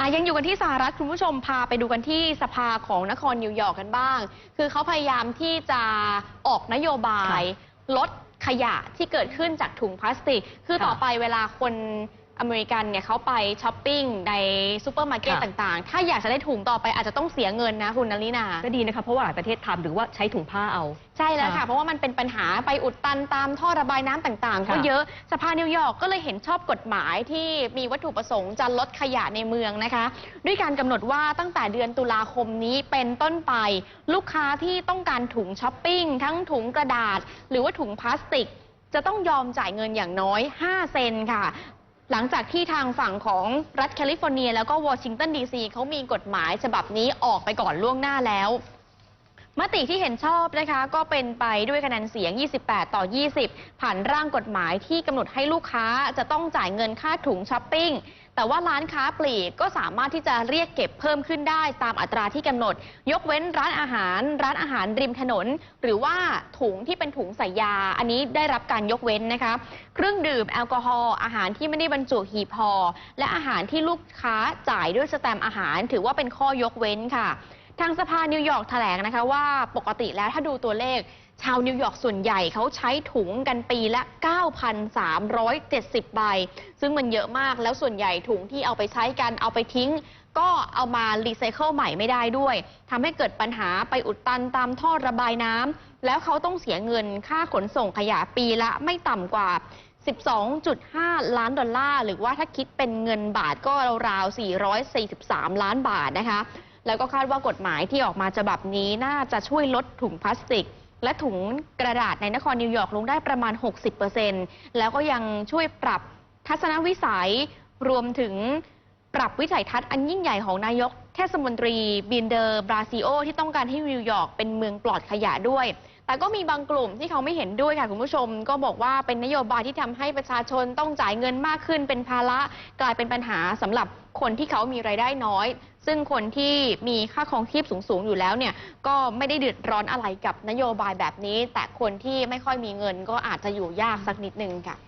อะยังอยู่กันที่สหรัฐคุณผู้ชมพาไปดูกันที่สภาของนครนิวยอร์กกันบ้าง คือเขาพยายามที่จะออกนโยบาย ลดขยะที่เกิดขึ้นจากถุงพลาสติก คือค่ะต่อไปเวลาคน อเมริกันเนี่ยเขาไปช้อปปิ้งในซูเปอร์มาร์เก็ตค่ะ ต่างๆ ถ้าอยากจะได้ถุงต่อไปอาจจะต้องเสียเงินนะคุณนลินา ก็ดีนะคะเพราะว่าหลายประเทศทำหรือว่าใช้ถุงผ้าเอา ใช่แล้วค่ะ ค่ะเพราะว่ามันเป็นปัญหาไปอุดตันตามท่อระบายน้ำต่างๆ ก็ค่ะเยอะสภานิวยอร์กก็เลยเห็นชอบกฎหมายที่มีวัตถุประสงค์จะลดขยะในเมืองนะคะ ด้วยการกำหนดว่าตั้งแต่เดือนตุลาคมนี้เป็นต้นไป ลูกค้าที่ต้องการถุงช้อปปิ้ง ทั้งถุงกระดาษ หรือว่าถุงพลาสติก จะต้องยอมจ่ายเงินอย่างน้อย 5 เซนค่ะ หลังจากที่ทางฝั่งของรัฐแคลิฟอร์เนีย แล้วก็วอชิงตันดีซีเขามีกฎหมายฉบับนี้ออกไปก่อนล่วงหน้าแล้ว มติที่เห็นชอบนะคะก็เป็นไปด้วยคะแนนเสียง 28 ต่อ 20 ผ่านร่างกฎหมายที่กำหนดให้ลูกค้าจะต้องจ่ายเงินค่าถุงช้อปปิ้ง แต่ว่าร้านค้าปลีกก็สามารถที่จะเรียกเก็บเพิ่มขึ้นได้ตามอัตราที่กำหนด ยกเว้นร้านอาหาร ร้านอาหารริมถนน หรือว่าถุงที่เป็นถุงใส่ยา อันนี้ได้รับการยกเว้นนะคะ เครื่องดื่มแอลกอฮอล์อาหารที่ไม่ได้บรรจุหีบห่อและอาหารที่ลูกค้าจ่ายด้วยสแตมป์อาหาร ถือว่าเป็นข้อยกเว้นค่ะ ทางสภานิวยอร์กแถลงนะคะว่าปกติแล้วถ้าดูตัวเลข ชาวนิวยอร์กส่วนใหญ่เขาใช้ถุงกันปีละ 9,370 ใบ ซึ่งมันเยอะมากแล้วส่วนใหญ่ถุงที่เอาไปใช้กันเอาไปทิ้ง ก็เอามารีไซเคิลใหม่ไม่ได้ด้วยทำให้เกิดปัญหาไปอุดตันตามท่อระบายน้ำแล้วเขาต้องเสียเงินค่าขนส่งขยะปีละไม่ต่ำกว่า 12.5 ล้านดอลลาร์หรือว่าถ้าคิดเป็นเงินบาทก็ราวๆ443 ล้านบาทนะคะ แล้วก็คาดว่ากฎหมายที่ออกมาฉบับนี้น่าจะช่วยลดถุงพลาสติก และถุงกระดาษในนครนิวยอร์กลงได้ประมาณ 60%แล้วก็ยังช่วยปรับทัศนวิสัยรวมถึงปรับวิสัยทัศน์อันยิ่งใหญ่ของนายกเทศมนตรีบินเดอร์บราซิโอ ที่ต้องการให้นิวยอร์กเป็นเมืองปลอดขยะด้วย แต่ก็มีบางกลุ่มที่เขาไม่เห็นด้วยค่ะคุณผู้ชม ก็บอกว่าเป็นนโยบายที่ทำให้ประชาชนต้องจ่ายเงินมากขึ้น เป็นภาระกลายเป็นปัญหาสำหรับคนที่เขามีรายได้น้อย ซึ่งคนที่มีค่าครองชีพสูงๆอยู่แล้วเนี่ยก็ไม่ได้เดือดร้อนอะไรกับนโยบายแบบนี้ แต่คนที่ไม่ค่อยมีเงินก็อาจจะอยู่ยากสักนิดนึงค่ะ